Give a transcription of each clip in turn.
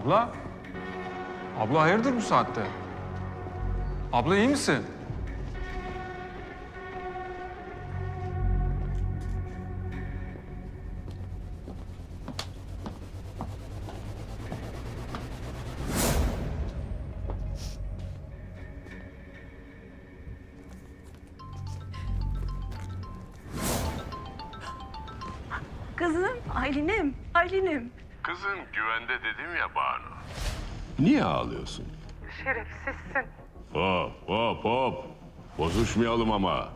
Abla? Abla hayırdır bu saatte? Abla iyi misin? Kızım, Aylin'im, Aylin'im. Kızın güvende dedim ya Banu. Niye ağlıyorsun? Şerefsizsin. Hop hop hop. Bozuşmayalım ama.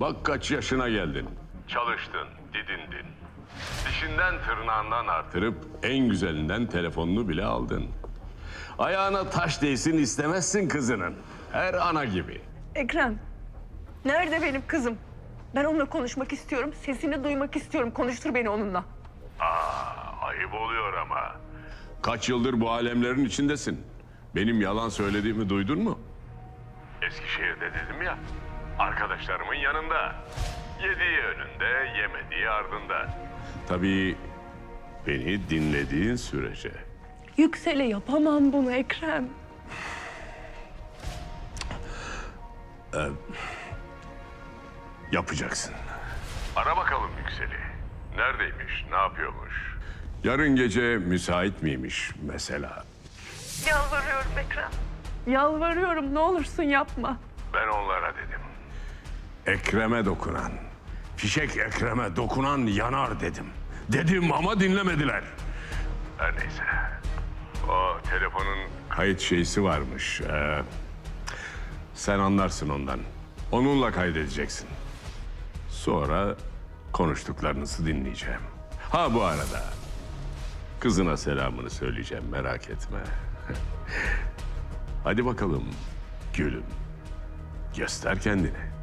Bak kaç yaşına geldin. Çalıştın, didindin. Dişinden tırnağından artırıp Tırıp en güzelinden telefonunu bile aldın. Ayağına taş değsin istemezsin kızının. Her ana gibi. Ekrem, nerede benim kızım? Ben onunla konuşmak istiyorum, sesini duymak istiyorum. Konuştur beni onunla. Ayıp oluyor ama. Kaç yıldır bu alemlerin içindesin. Benim yalan söylediğimi duydun mu? Eskişehir'de dedim ya. Arkadaşlarımın yanında. Yediği önünde, yemediği ardında. Tabii beni dinlediğin sürece. Yüksele yapamam bunu Ekrem. Yapacaksın. Ara bakalım Yüksel'i. Neredeymiş, ne yapıyormuş? Yarın gece müsait miymiş mesela? Yalvarıyorum Ekrem. Yalvarıyorum, ne olursun yapma. Ben onlara dedim. Ekrem'e dokunan, fişek Ekrem'e dokunan yanar dedim. Dedim ama dinlemediler. Her neyse. O telefonun Kayıt şeysi varmış. ee, sen anlarsın ondan. Onunla kaydedeceksin. Sonra konuştuklarınızı dinleyeceğim. Ha bu arada kızına selamını söyleyeceğim merak etme. Hadi bakalım gülüm. Göster kendini.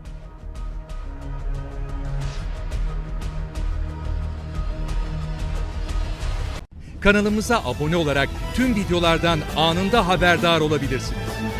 Kanalımıza abone olarak tüm videolardan anında haberdar olabilirsiniz.